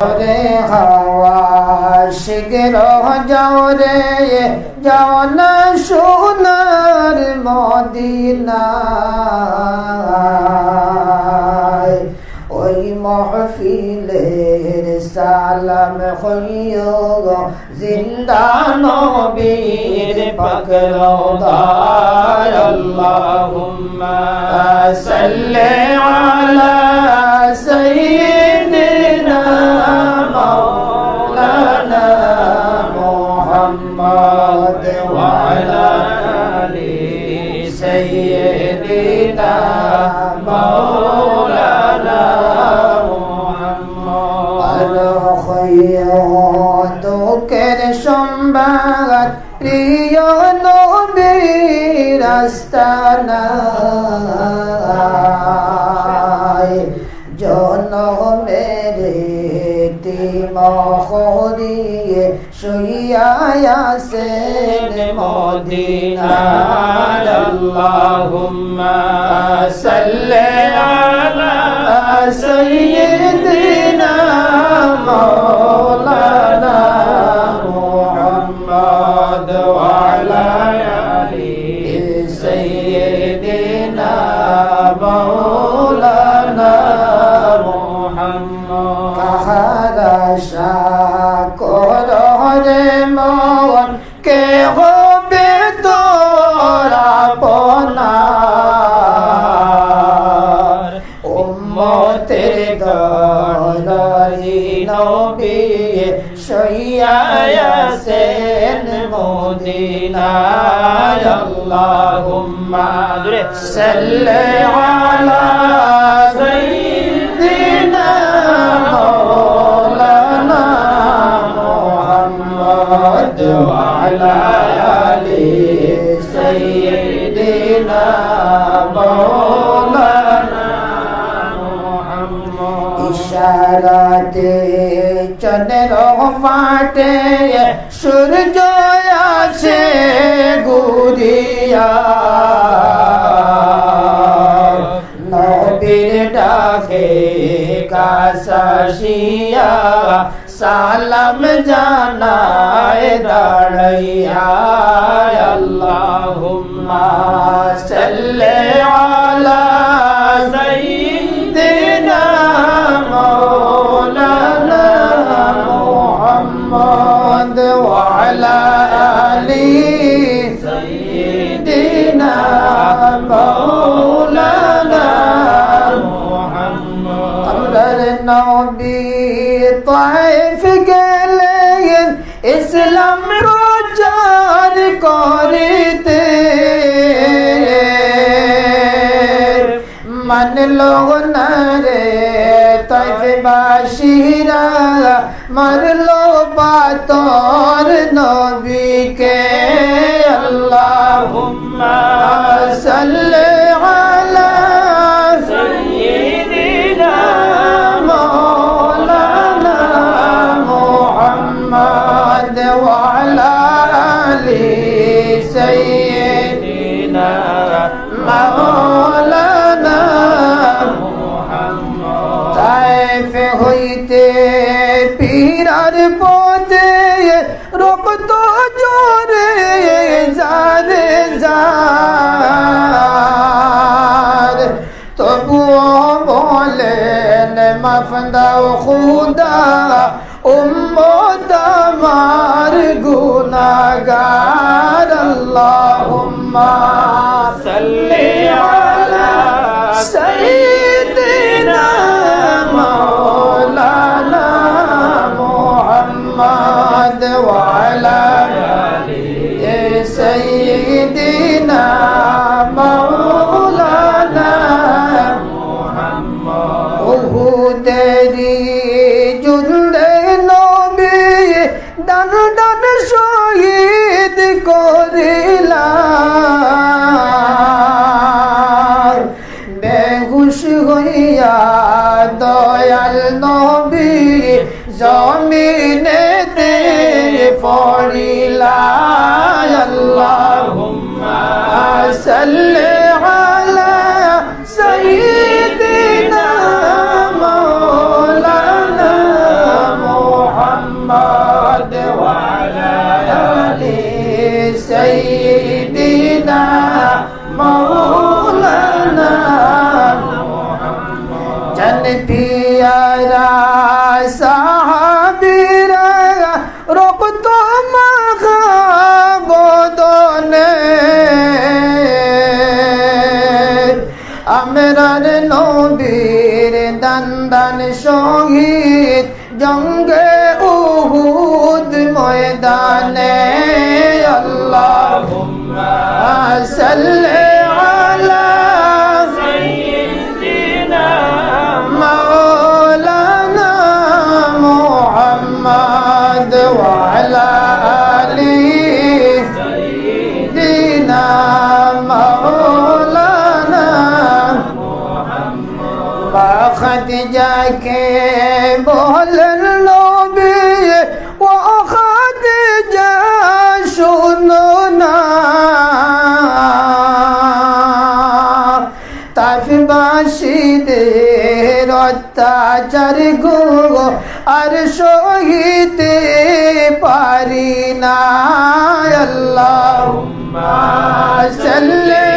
রে হাওয়া শিগর যাও রে যাও না সোনার মদিনায়। ওই মহফিলের সালাম হইও জিন্দা নবীর পাকরদার আল্লাহুম্মা সাল্লি আলা সাইয়্যিদিনা মাওলানা মুহাম্মদ। দুঃখের সম্বাদ প্রিয় নবীর আস্তানায় জনমের তিমহরিয়ে শুইয়াছেন মদিনার আল্লাহুম্মা সাল্লি আলা সাইয়্যিদিনা মাওলানা মুহাম্মদ ওয়া আলা আলি সাইয়্যিদিনা মাওলানা মুহাম্মদ কাহারা কররে উম্মতের দলরি নবী শইয়াছেন মদিনায় আল্লাহুম্মা সাল্লি আলা সাইয়্যিদিনা মাওলানা মুহাম্মদ ওয়া আলা আলি সাইয়্যিদিনা মাওলানা ইশারাতে চন্দ্র ফাটে সূর্য আছে গুরিয়া নবীর ডাকে কাশিয়া সালাম জানায় দাঁড়াইয়া আল্লাহুম্মা সাল্লি আলা নবী তাইফ গেলেন, ইসলাম প্রচার করিতে। মানল না রে তাইফ বাসিরা মারলো পাতর নবীকে। আল্লাহুম্মা মুহাম্মদ ওয়া আলা আলি সাইয়্যিদিনা মাওলানা মুহাম্মদ তাইফ হইতে পীরার পদে রক্ত জোরে জারে যার তবুও বলেন মাফদাও খুদা উম্মত আমার গুনাগার আল্লাহুম্মা সাল্লি আলা for ilaha Allahumma salli ala sayyidina maulana Muhammad wa ala ali sayyidina maulana Muhammad আমার নবীর দান্দান শহীদ জঙ্গে উহুদ ময়দানে আল্লাহ সাল্লে কে বলল নবী, ও খাদিজা, শুনো না। তাফবাসীদের অত্যাচার গো, আর সহিতে পারি না। আল্লাহ সাল্লাল্লাহু